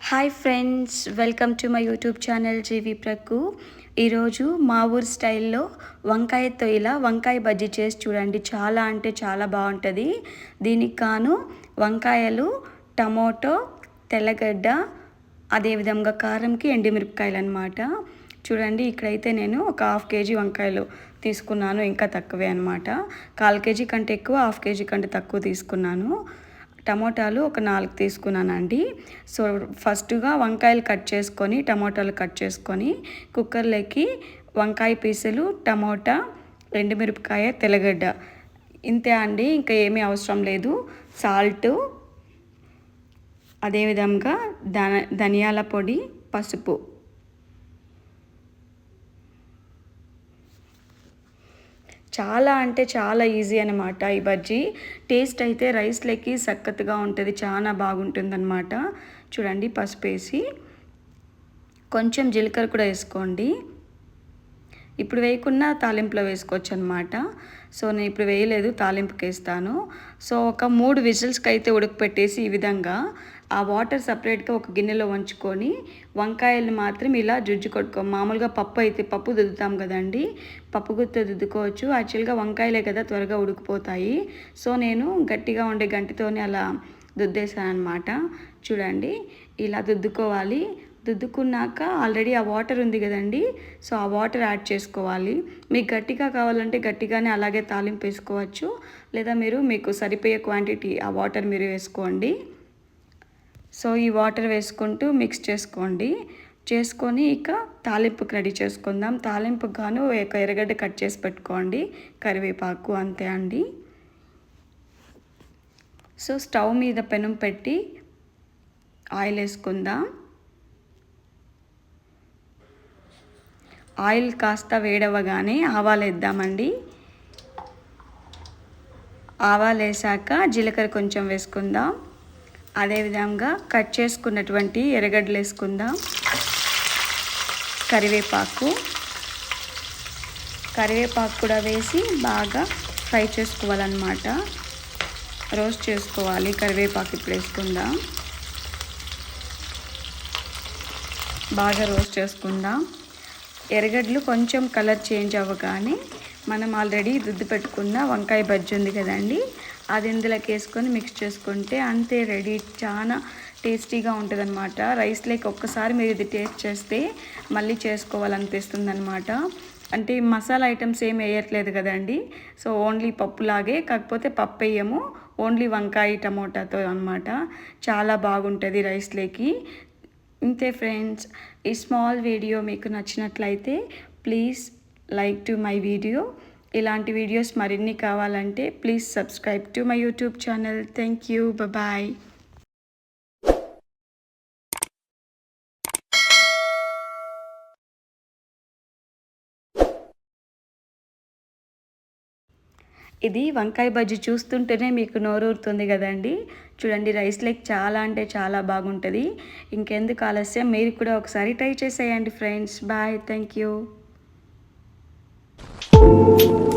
Hi friends welcome to my YouTube channel జీవి ప్రకు ఈరోజు మా ఊరు స్టైల్లో వంకాయ తొయ్యల వంకాయ బజ్జీ చేసి చూడండి. చాలా అంటే చాలా బాగుంటుంది. దీనికి కాను వంకాయలు టమోటో తెల్లగడ్డ అదేవిధంగా కారంకి ఎండుమిరపకాయలు అనమాట చూడండి ఇక్కడైతే నేను ఒక హాఫ్ కేజీ వంకాయలు తీసుకున్నాను ఇంకా తక్కువే అనమాట కాల్ కేజీ కంటే ఎక్కువ హాఫ్ కేజీ కంటే తక్కువ తీసుకున్నాను. టమోటాలు ఒక నాలుగు తీసుకున్నానండి. సో ఫస్ట్గా వంకాయలు కట్ చేసుకొని టమోటాలు కట్ చేసుకొని కుక్కర్లోకి వంకాయ పీసులు టమోటా ఎండుమిరపకాయ తెల్లగడ్డ. ఇంతే అండి ఇంకా ఏమీ అవసరం లేదు. సాల్ట్ అదేవిధంగా ధన ధనియాల పొడి పసుపు. చాలా అంటే చాలా ఈజీ అనమాట ఈ బజ్జీ. టేస్ట్ అయితే రైస్లోకి సక్కత్తుగా ఉంటుంది చాలా బాగుంటుంది అనమాట చూడండి పసుపు వేసి. కొంచెం జీలకర్ర కూడా వేసుకోండి. ఇప్పుడు వేయకుండా తాలింపులో వేసుకోవచ్చు అనమాట సో నేను ఇప్పుడు వేయలేదు తాలింపుకి వేస్తాను సో ఒక మూడు విజిల్స్కి అయితే ఉడకపెట్టేసి ఈ విధంగా ఆ వాటర్ సపరేట్గా ఒక గిన్నెలో వంచుకొని వంకాయలు మాత్రం ఇలా జుజ్జు కొట్టుకో మామూలుగా పప్పు అయితే పప్పు దుద్దుతాం కదండి. పప్పు గుత్త దుద్దుకోవచ్చు. యాక్చువల్గా వంకాయలే కదా త్వరగా ఉడికిపోతాయి. సో నేను గట్టిగా ఉండే గంటితోనే అలా దుద్దేశాను అనమాట చూడండి ఇలా దుద్దుకోవాలి. దుద్దుకున్నాక ఆల్రెడీ ఆ వాటర్ ఉంది కదండి. సో ఆ వాటర్ యాడ్ చేసుకోవాలి. మీకు గట్టిగా కావాలంటే గట్టిగానే అలాగే తాలింపు వేసుకోవచ్చు. లేదా మీరు మీకు సరిపోయే క్వాంటిటీ ఆ వాటర్ మీరు వేసుకోండి. సో ఈ వాటర్ వేసుకుంటూ మిక్స్ చేసుకోండి. చేసుకొని ఇక తాలింపుకి రెడీ చేసుకుందాం. తాలింపుకు గాను ఒక ఎర్రగడ్డ కట్ చేసి పెట్టుకోండి. కరివేపాకు అంతే అండి. సో స్టవ్ మీద పెనం పెట్టి ఆయిల్ వేసుకుందాం. ఆయిల్ కాస్త వేడవగానే ఆవాలు వేద్దామండి. ఆవాలు వేసాక జీలకర్ర కొంచెం వేసుకుందాం. అదేవిధంగా కట్ చేసుకున్నటువంటి ఎర్రగడ్డలు వేసుకుందాం. కరివేపాకు. కరివేపాకు కూడా వేసి బాగా ఫ్రై చేసుకోవాలన్నమాట. రోస్ట్ చేసుకోవాలి. కరివేపాకు ఇప్పుడు వేసుకుందాం. బాగా రోస్ట్ చేసుకుందాం. ఎర్రగడ్డలు కొంచెం కలర్ చేంజ్ అవ్వగానే మనం ఆల్రెడీ దుద్దు పెట్టుకున్న వంకాయ బజ్జి ఉంది కదండి. అది ఇందులోకి వేసుకొని మిక్స్ చేసుకుంటే అంతే రెడీ చాలా టేస్టీగా ఉంటుంది అనమాట రైస్లోకి ఒక్కసారి మీరు ఇది టేస్ట్ చేస్తే మళ్ళీ చేసుకోవాలనిపిస్తుంది అనమాట అంటే మసాలా ఐటమ్స్ ఏం వేయట్లేదు కదండి. సో ఓన్లీ పప్పులాగే కాకపోతే పప్పు వేయము. ఓన్లీ వంకాయ టమోటాతో అనమాట చాలా బాగుంటుంది రైస్లోకి ఇంతే ఫ్రెండ్స్ ఈ స్మాల్ వీడియో మీకు నచ్చినట్లయితే please like to my video. ఇలాంటి వీడియోస్ మరిన్ని కావాలంటే please subscribe to my YouTube channel. Thank you. Bye. ఇది వంకాయ బజ్జీ చూస్తుంటేనే మీకు నోరూరుతుంది కదండి. చూడండి రైస్ లైక్ చాలా అంటే చాలా బాగుంటుంది. ఇంకెందుకు ఆలస్యం? మీరు కూడా ఒకసారి ట్రై చేసేయండి friends. Bye. Thank you. You.